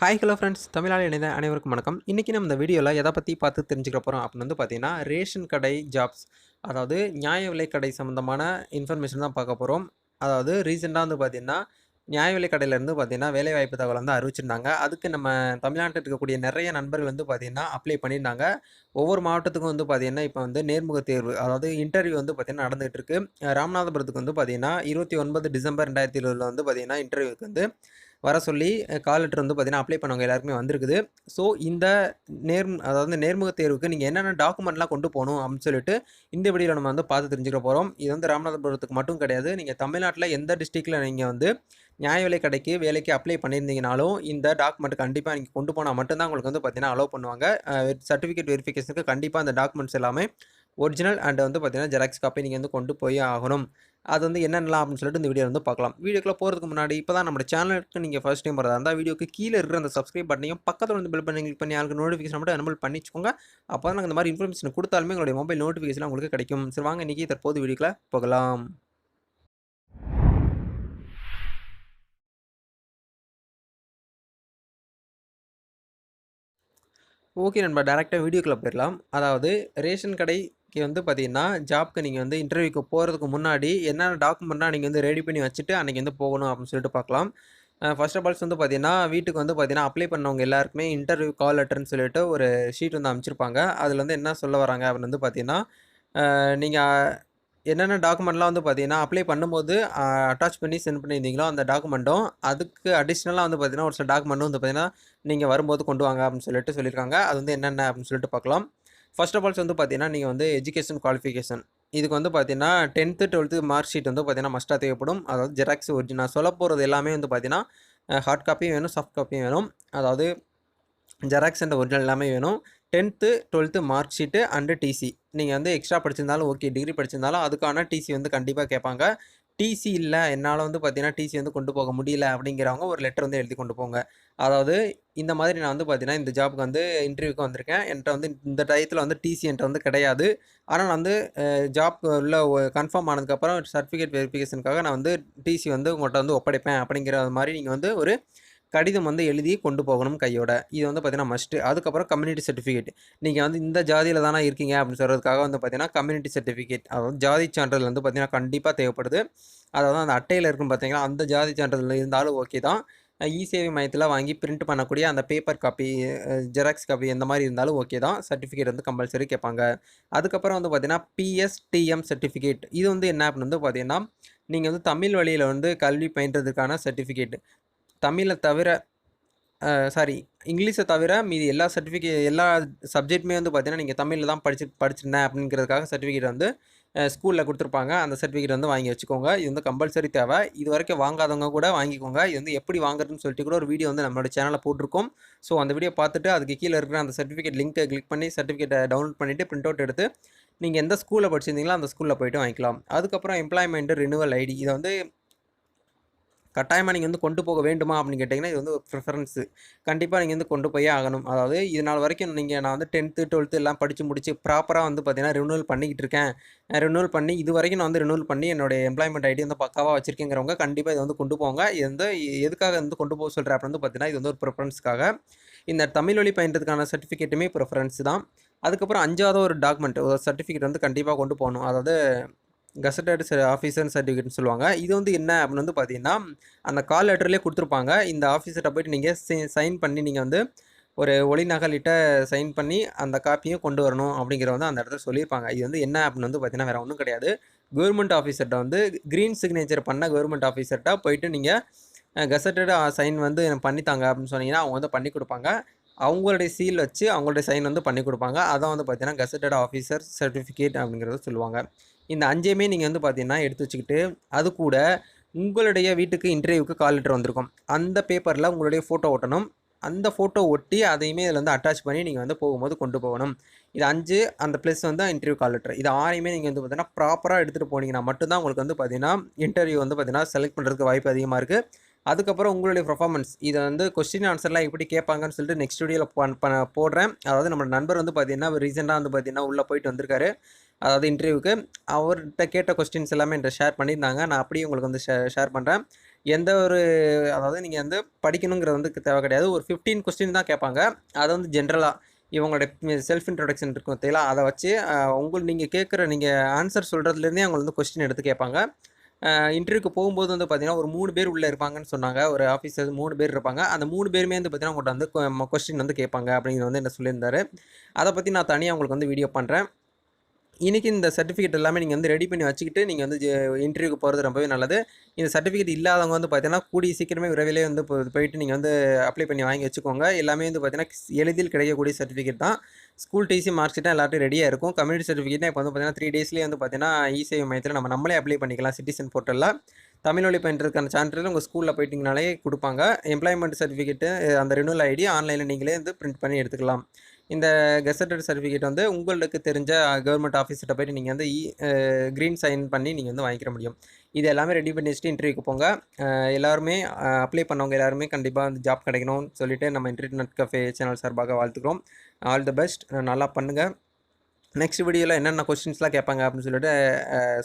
Hi hello friends தமிழால் இணைந்த அனைவருக்கும் வணக்கம். இன்றைக்கி நம்ம இந்த வீடியோவில் எதை பற்றி பார்த்து தெரிஞ்சுக்க போகிறோம் அப்படின்னு வந்து பார்த்தீங்கன்னா ரேஷன் கடை ஜாப்ஸ் அதாவது நியாய விலை கடை சம்மந்தமான இன்ஃபர்மேஷன் தான் பார்க்க போகிறோம் அதாவது ரீசெண்டாக வந்து பார்த்திங்கன்னா நியாய விலை கடையிலேருந்து பார்த்தீங்கன்னா வேலைவாய்ப்பு தகவல் வந்து அறிவிச்சிருந்தாங்க. அதுக்கு நம்ம தமிழ்நாட்டில் இருக்கக்கூடிய நிறைய நண்பர்கள் வந்து பார்த்திங்கன்னா அப்ளை பண்ணியிருந்தாங்க. ஒவ்வொரு மாவட்டத்துக்கும் வந்து பார்த்திங்கன்னா இப்போ வந்து நேர்முக தேர்வு அதாவது இன்டர்வியூ வந்து பார்த்திங்கன்னா நடந்துகிட்டு இருக்குது ராமநாதபுரத்துக்கு வந்து பார்த்திங்கன்னா இருபத்தி ஒன்பது டிசம்பர் ரெண்டாயிரத்தி இருபதில் வந்து பார்த்திங்கன்னா இன்டர்வியூக்கு வந்து வர சொல்லி கால் லெட்டர் வந்து பார்த்தீங்கன்னா அப்ளை பண்ணவங்க எல்லாருக்குமே வந்திருக்குது. ஸோ இந்த நேர் அதாவது நேர்முக தேர்வுக்கு நீங்கள் என்னென்ன டாக்குமெண்ட்லாம் கொண்டு போகணும் அப்படின்னு சொல்லிட்டு இந்த வீடியோவில் நம்ம வந்து பார்த்து தெரிஞ்சுக்க போகிறோம் இது வந்து ராமநாதபுரத்துக்கு மட்டும் கிடையாது. நீங்கள் தமிழ்நாட்டில் எந்த டிஸ்ட்ரிக்டில் நீங்கள் வந்து நியாய விலை கடைக்கு வேலைக்கு அப்ளை பண்ணியிருந்தீங்கனாலும் இந்த டாக்குமெண்ட் கண்டிப்பாக நீங்கள் கொண்டு போனால் மட்டும்தான் உங்களுக்கு வந்து பார்த்தீங்கன்னா அலோவ் பண்ணுவாங்க. சர்டிஃபிகேட் வெரிஃபிகேஷனுக்கு கண்டிப்பாக அந்த டாக்குமெண்ட்ஸ் எல்லாமே ஒரிஜினல் அண்ட் வந்து பார்த்தீங்கன்னா ஜெராக்ஸ் காப்பி நீங்கள் வந்து கொண்டு போய் ஆகணும். அது வந்து என்னென்னலாம் அப்படின்னு சொல்லிட்டு இந்த வீடியோ வந்து பார்க்கலாம். வீடியோக்குள்ளே போகிறதுக்கு முன்னாடி இப்போ தான் நம்ம சேனலுக்கு நீங்கள் ஃபஸ்ட் டைம் வரதா இருந்தால் வீடியோக்கு கீழே இருக்கிற அந்த சப்ஸ்கிரைப் பட்டனையும் பக்கத்தில் வந்து பில் பண்ணி கிளிக் பண்ணி யாருக்கு நோட்டிஃபிகேஷன் மட்டும் அனுமல் பண்ணிச்சுக்கோங்க. அப்போ தான் நாங்கள் இந்த மாதிரி இன்ஃபர்மேஷன் கொடுத்தாலுமே உங்களுடைய மொபைல் நோட்டிஃபிகேஷன் உங்களுக்கு கிடைக்கும். சரி வாங்க இன்றைக்கி தற்போது வீடியோக்குள்ளே போகலாம். ஓகே நண்பா டேரெக்டாக வீடியோக்குள்ளே போயிடலாம். அதாவது ரேஷன் கடை கடைக்கு வந்து பார்த்தீங்கன்னா ஜாப்க்கு நீங்கள் வந்து இன்டர்வியூக்கு போகிறதுக்கு முன்னாடி என்னென்ன டாக்குமெண்ட்லாம் நீங்கள் வந்து ரெடி பண்ணி வச்சுட்டு அன்றைக்கி வந்து போகணும் அப்படின்னு சொல்லிட்டு பார்க்கலாம் ஃபர்ஸ்ட் ஆஃப் ஆல்ஸ் வந்து பார்த்தீங்கன்னா வீட்டுக்கு வந்து பார்த்தீங்கன்னா அப்ளை பண்ணவங்க எல்லாருக்குமே இன்டர்வியூ கால் லெட்டர்னு சொல்லிட்டு ஒரு ஷீட் வந்து அமைச்சிருப்பாங்க அதில் வந்து என்ன சொல்ல வராங்க அப்படின்னு வந்து பார்த்தீங்கன்னா நீங்கள் என்னென்ன டாக்குமெண்ட்லாம் வந்து பார்த்தீங்கன்னா அப்ளை பண்ணும்போது அட்டாச் பண்ணி சென்ட் பண்ணியிருந்தீங்களோ அந்த டாக்குமெண்ட்டும் அதுக்கு அடிஷ்னலாக வந்து பார்த்தீங்கன்னா ஒரு சில டாக்குமெண்ட்டும் வந்து பார்த்தீங்கன்னா நீங்கள் வரும்போது கொண்டு வாங்க அப்படின்னு சொல்லிட்டு சொல்லியிருக்காங்க. அது வந்து என்னென்ன அப்படின்னு சொல்லிட்டு பார்க்கலாம் ஃபர்ஸ்ட் ஆஃப் ஆல்ஸ் வந்து பார்த்தீங்கன்னா நீங்கள் வந்து எஜுகேஷன் குவாலிஃபிகேஷன் இதுக்கு வந்து பார்த்தீங்கன்னா டென்த்து டுவெல்த்து மார்க் ஷீட் வந்து பார்த்தீங்கன்னா மஸ்ட்டாக தேவைப்படும். அதாவது ஜெராக்ஸ் ஒரிஜினல் சொல்ல போகிறது எல்லாமே வந்து பார்த்தீங்கன்னா ஹார்ட் காப்பியும் வேணும் சாஃப்ட் காப்பியும் வேணும். அதாவது ஜெராக்ஸ் அண்ட் ஒரிஜினல் எல்லாமே வேணும். Tenth twelfth mark sheet and TC நீங்கள் வந்து எக்ஸ்ட்ரா படிச்சிருந்தாலும் ஓகே டிகிரி படிச்சிருந்தாலும் அதுக்கான டிசி வந்து கண்டிப்பாக கேட்பாங்க. டிசி இல்லை என்னால் வந்து பார்த்தீங்கன்னா டிசி வந்து கொண்டு போக முடியல அப்படிங்கிறவங்க ஒரு லெட்டர் வந்து எழுதி கொண்டு போங்க. அதாவது இந்த மாதிரி நான் வந்து பார்த்தீங்கன்னா இந்த ஜாபுக்கு வந்து இன்டர்வியூக்கு வந்திருக்கேன். என்கிட்ட வந்து இந்த டயத்தில் வந்து டிசி என்கிட்ட வந்து கிடையாது. ஆனால் நான் வந்து ஜாப் உள்ள கன்ஃபார்ம் ஆனதுக்கப்புறம் சர்டிஃபிகேட் வெரிஃபிகேஷனுக்காக நான் வந்து டிசி வந்து உங்கள்கிட்ட வந்து ஒப்படைப்பேன் அப்படிங்கிற மாதிரி நீங்கள் வந்து ஒரு கடிதம் வந்து எழுதி கொண்டு போகணும் கையோட. இது வந்து பார்த்தீங்கன்னா மஸ்ட்டு அதுக்கப்புறம் கம்யூனிட்டி சர்டிஃபிகேட் நீங்கள் வந்து இந்த ஜாதியில் தானே இருக்கீங்க அப்படின்னு சொல்கிறதுக்காக வந்து பார்த்தீங்கன்னா கம்யூனிட்டி சர்டிஃபிகேட் அதாவது ஜாதி சான்றிதழ் வந்து பார்த்தீங்கன்னா கண்டிப்பாக தேவைப்படுது. அதாவது அந்த அட்டையில் இருக்குன்னு பார்த்தீங்கன்னா அந்த ஜாதி சான்றிதழ் இருந்தாலும் ஓகே தான். இ சேவை மையத்தில் வாங்கி பிரிண்ட் பண்ணக்கூடிய அந்த பேப்பர் காப்பி ஜெராக்ஸ் காப்பி இந்த மாதிரி இருந்தாலும் ஓகே தான். சர்டிஃபிகேட் வந்து கம்பல்சரி கேட்பாங்க. அதுக்கப்புறம் வந்து பார்த்தீங்கன்னா பிஎஸ்டிஎம் சர்டிஃபிகேட் இது வந்து என்ன அப்படின்னு வந்து பார்த்தீங்கன்னா நீங்கள் வந்து தமிழ் வழியில் வந்து கல்வி பயின்றதுக்கான சர்டிஃபிகேட் தமிழை தவிர சாரி இங்கிலீஷை தவிர மீதி எல்லா சர்டிஃபிகே எல்லா சப்ஜெக்ட்டுமே வந்து பார்த்தீங்கன்னா நீங்கள் தமிழில் தான் படிச்சு படிச்சிருந்தேன் அப்படிங்கிறதுக்காக சர்டிஃபிகேட் வந்து ஸ்கூலில் கொடுத்துருப்பாங்க. அந்த சர்டிஃபிகேட் வந்து வாங்கி வச்சுக்கோங்க. இது வந்து கம்பல்சரி தேவை. இது வரைக்கும் வாங்காதவங்க கூட வாங்கிக்கோங்க. இது வந்து எப்படி வாங்குறதுன்னு சொல்லிட்டு கூட ஒரு வீடியோ வந்து நம்மளோட சேனலில் போட்டிருக்கோம். ஸோ அந்த வீடியோ பார்த்துட்டு அதுக்கு கீழே இருக்கிற அந்த சர்டிஃபிகேட் லிங்க்கை கிளிக் பண்ணி சர்டிஃபிகேட்டை டவுன்லோட் பண்ணிவிட்டு பிரிண்ட் அவுட் எடுத்து நீங்கள் எந்த ஸ்கூலில் படிச்சிருந்தீங்களோ அந்த ஸ்கூலில் போய்ட்டு வாங்கிக்கலாம். அதுக்கப்புறம் எம்ப்ளாய்மெண்ட்டு ரினுவல் ஐடி இதை வந்து கட்டாயமாக நீங்கள் வந்து கொண்டு போக வேண்டுமா அப்படின்னு கேட்டிங்கன்னா இது வந்து ஒரு ப்ரிஃபரன்ஸு கண்டிப்பாக நீங்கள் வந்து கொண்டு போயே ஆகணும். அதாவது இது நாள் வரைக்கும் நீங்கள் நான் வந்து டென்த்து டுவெல்த்து எல்லாம் படித்து முடிச்சு ப்ராப்பராக வந்து பார்த்தீங்கன்னா ரினுவல் பண்ணிக்கிட்டு இருக்கேன். ரினுவல் பண்ணி இது வரைக்கும் நான் வந்து ரினுவல் பண்ணி என்னுடைய எம்ப்ளாய்மெண்ட் ஐடி வந்து பக்காவாக வச்சிருக்கேங்கிறவங்க கண்டிப்பாக இதை வந்து கொண்டு போங்க. இது வந்து எதுக்காக வந்து கொண்டு போக சொல்கிறேன் அப்படின்னு வந்து பார்த்தீங்கன்னா இது வந்து ஒரு ப்ரிஃபரன்ஸ்க்காக இந்த தமிழ் வழி பயின்றதுக்கான சர்டிஃபிகேட்டுமே ப்ரிஃபரன்ஸ் தான். அதுக்கப்புறம் அஞ்சாவது ஒரு டாக்குமெண்ட் ஒரு சர்டிஃபிகேட் வந்து கண்டிப்பாக கொண்டு போகணும். அதாவது கசட்டட் ஆஃபீஸர் சர்டிஃபிகேட்னு சொல்லுவாங்க. இது வந்து என்ன அப்படின்னு வந்து பார்த்தீங்கன்னா அந்த கால் லெட்டர்லேயே கொடுத்துருப்பாங்க. இந்த ஆஃபீஸர்கிட்ட போய்ட்டு நீங்கள் சைன் பண்ணி நீங்கள் வந்து ஒரு ஒளிநகலிட்ட சைன் பண்ணி அந்த காப்பியும் கொண்டு வரணும் அப்படிங்கிற வந்து அந்த இடத்துல சொல்லியிருப்பாங்க. இது வந்து என்ன அப்படின்னு வந்து பார்த்தீங்கன்னா வேறு ஒன்றும் கிடையாது. கவர்மெண்ட் ஆஃபீஸர்கிட்ட வந்து க்ரீன் சிக்னேச்சர் பண்ண கவர்மெண்ட் ஆஃபீஸர்கிட்ட போயிட்டு நீங்கள் கசட்டட் சைன் வந்து பண்ணித்தாங்க அப்படின்னு சொன்னீங்கன்னா அவங்க வந்து பண்ணி கொடுப்பாங்க. அவங்களுடைய சீல் வச்சு அவங்களுடைய சைன் வந்து பண்ணி கொடுப்பாங்க. அதான் வந்து பார்த்தீங்கன்னா கசட்டட் ஆஃபீஸர் சர்டிஃபிகேட் அப்படிங்கிறத சொல்லுவாங்க. இந்த அஞ்சையுமே நீங்கள் வந்து பார்த்தீங்கன்னா எடுத்து வச்சுக்கிட்டு அது கூட உங்களுடைய வீட்டுக்கு இன்டர்வியூக்கு கால் லெட்டர் வந்திருக்கும். அந்த பேப்பரில் உங்களுடைய ஃபோட்டோ ஒட்டணும். அந்த ஃபோட்டோ ஒட்டி அதையுமே இதில் வந்து அட்டாச் பண்ணி நீங்கள் வந்து போகும்போது கொண்டு போகணும். இது அஞ்சு அந்த ப்ளஸ் வந்து இன்டர்வியூ கால் லெட்டர் இது ஆறையுமே நீங்கள் வந்து பார்த்தீங்கன்னா ப்ராப்பராக எடுத்துகிட்டு போனீங்கன்னா மட்டும்தான் உங்களுக்கு வந்து பார்த்தீங்கன்னா இன்டர்வியூ வந்து பார்த்தீங்கன்னா செலக்ட் பண்ணுறதுக்கு வாய்ப்பு அதிகமாக இருக்குது அதுக்கப்புறம் உங்களுடைய பர்ஃபார்மன்ஸ் இதை வந்து கொஸ்டின் ஆன்சர்லாம் எப்படி கேட்பாங்கன்னு சொல்லிட்டு நெக்ஸ்ட் வீடியோவில் பண்ண போடுறேன். அதாவது நம்ம நண்பர் வந்து பார்த்தீங்கன்னா ரீசெண்டாக வந்து பார்த்தீங்கன்னா உள்ளே போயிட்டு வந்திருக்காரு. அதாவது இன்டர்வியூக்கு அவர்கிட்ட கேட்ட கொஸ்டின்ஸ் எல்லாமே என்கிட்ட ஷேர் பண்ணியிருந்தாங்க. நான் அப்படியே உங்களுக்கு வந்து ஷே ஷேர் பண்ணுறேன் எந்த ஒரு அதாவது நீங்கள் வந்து படிக்கணுங்கிறது வந்து தேவை கிடையாது. ஒரு ஃபிஃப்டீன் கொஸ்டின் தான் கேட்பாங்க. அதை வந்து ஜென்ரலாக இவங்களோட செல்ஃப் இன்ட்ரொடக்ஷன் இருக்கும் தெரியல அதை வச்சு உங்களுக்கு நீங்கள் கேட்குற நீங்கள் ஆன்சர் சொல்கிறதுலேருந்தே அவங்க வந்து கொஸ்டின் எடுத்து கேட்பாங்க. இன்டர்வியூக்கு போகும்போது வந்து பார்த்தீங்கன்னா ஒரு மூணு பேர் உள்ளே இருப்பாங்கன்னு சொன்னாங்க. ஒரு ஆஃபீஸர் மூணு பேர் இருப்பாங்க. அந்த மூணு பேருமே வந்து பார்த்தீங்கன்னா உங்கள்கிட்ட வந்து கொஸ்டின் வந்து கேட்பாங்க அப்படிங்கிறது வந்து என்ன சொல்லியிருந்தாரு. அதை பற்றி நான் தனியாக உங்களுக்கு வந்து வீடியோ பண்ணுறேன் இன்றைக்கி இந்த சர்டிஃபிகேட் எல்லாமே நீங்கள் வந்து ரெடி பண்ணி வச்சுக்கிட்டு நீங்கள் வந்து இன்டர்வியூக்கு போகிறது ரொம்பவே நல்லது. இந்த சர்டிஃபிகேட் இல்லாதவங்க வந்து பார்த்தீங்கன்னா கூடிய சீக்கிரமே விரைவிலே வந்து போயிட்டு நீங்கள் வந்து அப்ளை பண்ணி வாங்கி வச்சுக்கோங்க. எல்லாமே வந்து பார்த்தீங்கன்னா எளிதில் கிடைக்கக்கூடிய சர்டிஃபிகேட் தான். ஸ்கூல் டிசி மார்க் ஷீட்டாக எல்லாத்தையும் ரெடியாக இருக்கும். கம்யூனிட்டி சர்டிஃபிகேட்னா இப்போ வந்து பார்த்தீங்கன்னா த்ரீ டேஸ்லேயே வந்து பார்த்தீங்கன்னா இசேவை மையத்தில் நம்ம நம்மளே அப்ளை பண்ணிக்கலாம் சிட்டிசன் போர்ட்டலில் தமிழ் வழி பயின்றதுக்கான சான்றிதழ் உங்கள் ஸ்கூலில் போயிட்டீங்கனாலே கொடுப்பாங்க. எம்ப்ளாய்மெண்ட் சர்டிஃபிகேட்டு அந்த ரினுவல் ஐடி ஆன்லைனில் நீங்களே வந்து பிரிண்ட் பண்ணி எடுத்துக்கலாம். இந்த கெசட்டட் சர்டிஃபிகேட் வந்து உங்களுக்கு தெரிஞ்ச கவர்மெண்ட் ஆஃபீஸ்கிட்ட போய்ட்டு நீங்கள் வந்து இ க்ரீன் சைன் பண்ணி நீங்கள் வந்து வாங்கிக்கிற முடியும். இது எல்லாமே ரெடி பண்ணி வச்சுட்டு இன்டர்வியூக்கு போங்க. எல்லாருமே அப்ளை பண்ணவங்க எல்லாருமே கண்டிப்பாக வந்து ஜாப் கிடைக்கணும்னு சொல்லிட்டு நம்ம இன்டர்நெட் கஃபே சேனல் சார்பாக வாழ்த்துக்கிறோம். ஆல் தி பெஸ்ட் நல்லா பண்ணுங்கள் நெக்ஸ்ட் வீடியோவில் என்னென்ன கொஸ்டின்ஸ்லாம் கேட்பாங்க அப்படின்னு சொல்லிட்டு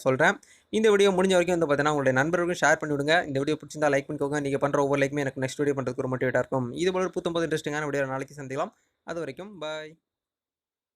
சொல்கிறேன் இந்த வீடியோ முடிஞ்ச வரைக்கும் வந்து பார்த்தீங்கன்னா உங்களுடைய நண்பர்களுக்கும் ஷேர் பண்ணிவிடுங்க இந்த வீடியோ பிடிச்சிருந்தா லைக் பண்ணிக்கோங்க. நீங்கள் பண்ணுற ஒவ்வொரு லைக்குமே எனக்கு நெக்ஸ்ட் வீடியோ பண்ணுறதுக்கு ஒரு மோட்டிவேட்டாக இருக்கும். இது போல ஒரு புத்தம்பது இன்ட்ரெஸ்டிங்கான வீடியோ நாளைக்கு சந்திக்கலாம். அது வரைக்கும் பாய்